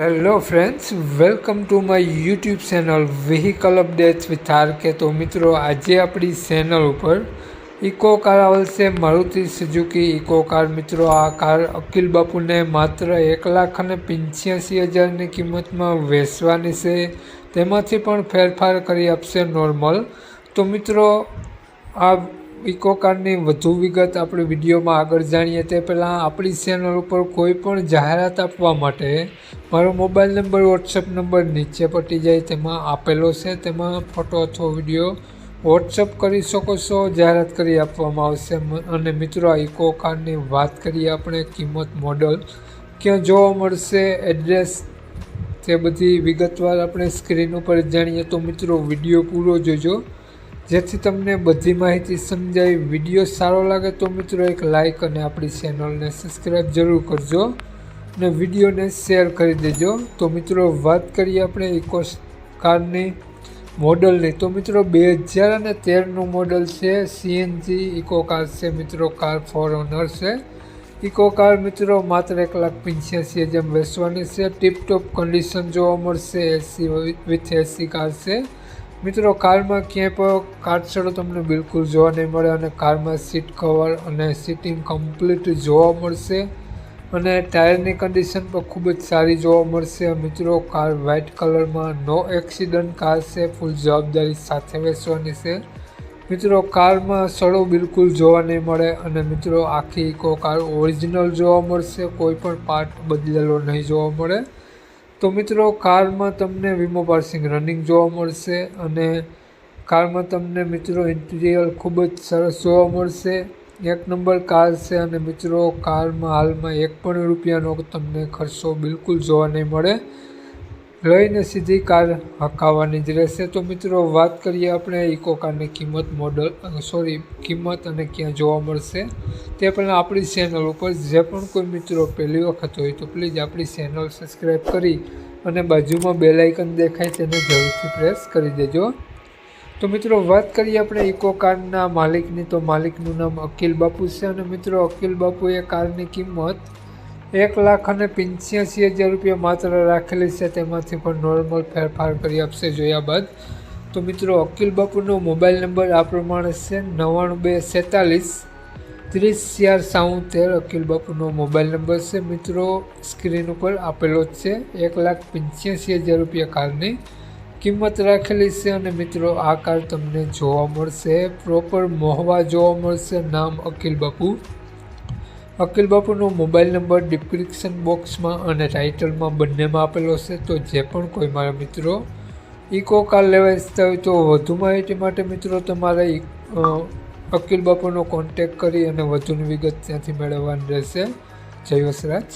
Hello friends welcome to my YouTube channel vehicle updates with R K તો મિત્રો, આજે આપણી ચેનલ ઉપર ઇકો કાર આવશે. મારુતિ સુઝુકી ઇકો કાર મિત્રો, આ કાર અકિલ બાપુને માત્ર એક લાખ અને પંચ્યાસી હજારની કિંમતમાં વેચવાની છે. તેમાંથી પણ ફેરફાર કરી આપશે નોર્મલ તો મિત્રો, આ ઇકો કારની વધુ વિગત આપણે વિડીયોમાં આગળ જાણીએ તે પહેલાં આપણી ચેનલ ઉપર કોઈ પણ જાહેરાત આપવા માટે મારો મોબાઈલ નંબર વોટ્સઅપ નંબર નીચે પટી જાય, તેમાં આપેલો છે. તેમાં ફોટો અથવા વીડિયો વોટ્સઅપ કરી શકો છો, જાહેરાત કરી આપવામાં આવશે. અને મિત્રો, આ ઇકો કારની વાત કરીએ આપણે કિંમત મોડલ ક્યાં જોવા મળશે એડ્રેસ તે બધી વિગતવાર આપણે સ્ક્રીન ઉપર જાણીએ. તો મિત્રો, વીડિયો પૂરો જોજો. જેથી તમને બધી માહિતી સમજાય, વીડિયો સારો લાગે તો મિત્રો એક લાઇક અને આપણી ચેનલને સબસ્ક્રાઈબ જરૂર કરજો અને વિડીયોને શેર કરી દેજો. તો મિત્રો વાત કરીએ આપણે ઇકો કારની મોડલની. તો મિત્રો બે હજાર અને તેરનું મોડલ છે સીએનજી ઇકો કાર છે. મિત્રો કાર ફોર ઓનર છે. ઇકો કાર મિત્રો માત્ર એક લાખ પંચ્યાસી જેમ વેચવાની છે. ટીપટોપ કન્ડિશન જોવા મળશે, એસી વિથ એસી કાર છે. મિત્રો, કારમાં ક્યાંય પણ કાટછડો તમને બિલકુલ જોવા નહીં મળે અને કારમાં સીટ કવર અને સીટિંગ કમ્પ્લીટ જોવા મળશે અને ટાયરની કન્ડિશન પણ ખૂબ જ સારી જોવા મળશે. મિત્રો, કાર વ્હાઇટ કલરમાં નો એક્સિડન્ટ, કાર છે, ફૂલ જવાબદારી સાથે વેચવાની છે. મિત્રો, કારમાં સડો બિલકુલ જોવા નહીં મળે અને મિત્રો, આખી ઇકો કાર ઓરિજિનલ જોવા મળશે, કોઈ પણ પાર્ટ બદલેલો નહીં જોવા મળે. તો મિત્રો કારમાં તમને વીમો પાર્સિંગ રનિંગ જોવા મળશે અને કારમાં તમને મિત્રો ઇન્ટિરિયર ખૂબ જ સરસ જોવા મળશે. એક નંબર કાર છે અને મિત્રો કારમાં હાલમાં એક પણ રૂપિયાનો તમને ખર્ચો બિલકુલ જોવા નહીં મળે. લઈને સીધી કાર હકાવવાની જ રહેશે. તો મિત્રો, વાત કરીએ આપણે ઇકો કારની કિંમત મોડલ સોરી કિંમત અને ક્યાં જોવા મળશે. તે પહેલાં આપણી ચેનલ ઉપર. જે પણ કોઈ મિત્રો પહેલી વખત હોય તો પ્લીઝ આપણી ચેનલ સબસ્ક્રાઈબ કરી અને બાજુમાં બે લાઇકન દેખાય તેને જરૂરથી પ્રેસ કરી દેજો. તો મિત્રો, વાત કરીએ આપણે ઇકો કારના માલિકની. તો માલિકનું નામ અકિલ બાપુ છે અને મિત્રો, અકિલ બાપુએ કારની કિંમત એક લાખ અને પંચ્યાસી હજાર રૂપિયા માત્ર રાખેલી છે. તેમાંથી પણ નોર્મલ ફેરફાર કરી આપશે જોયા બાદ. તો મિત્રો, અકિલ બાપુનો મોબાઈલ નંબર આ પ્રમાણે છે નવ્વાણું બે સેતાલીસ ત્રીસ ચાર સાઉતેર. અકિલ બાપુનો મોબાઈલ નંબર છે મિત્રો સ્ક્રીન ઉપર આપેલો જ છે. એક લાખ પંચ્યાસી હજાર રૂપિયા કારની કિંમત રાખેલી છે અને મિત્રો, આ કાર તમને જોવા મળશે. પ્રોપર મોહવા જોવા મળશે. નામ અકિલ બાપુ. અકિલ બાપુનો મોબાઈલ નંબર ડિસ્ક્રિપ્શન બોક્સમાં અને ટાઇટલમાં બંનેમાં આપેલો છે, તો જે પણ કોઈ મારા મિત્રો ઇકો કાર લેવા ઇચ્છતા હોય તો વધુ માહિતી માટે મિત્રો તમારે અકિલ બાપુનો કોન્ટેક કરી અને વધુની વિગત ત્યાંથી મેળવવાની રહેશે. જય વસરાજ.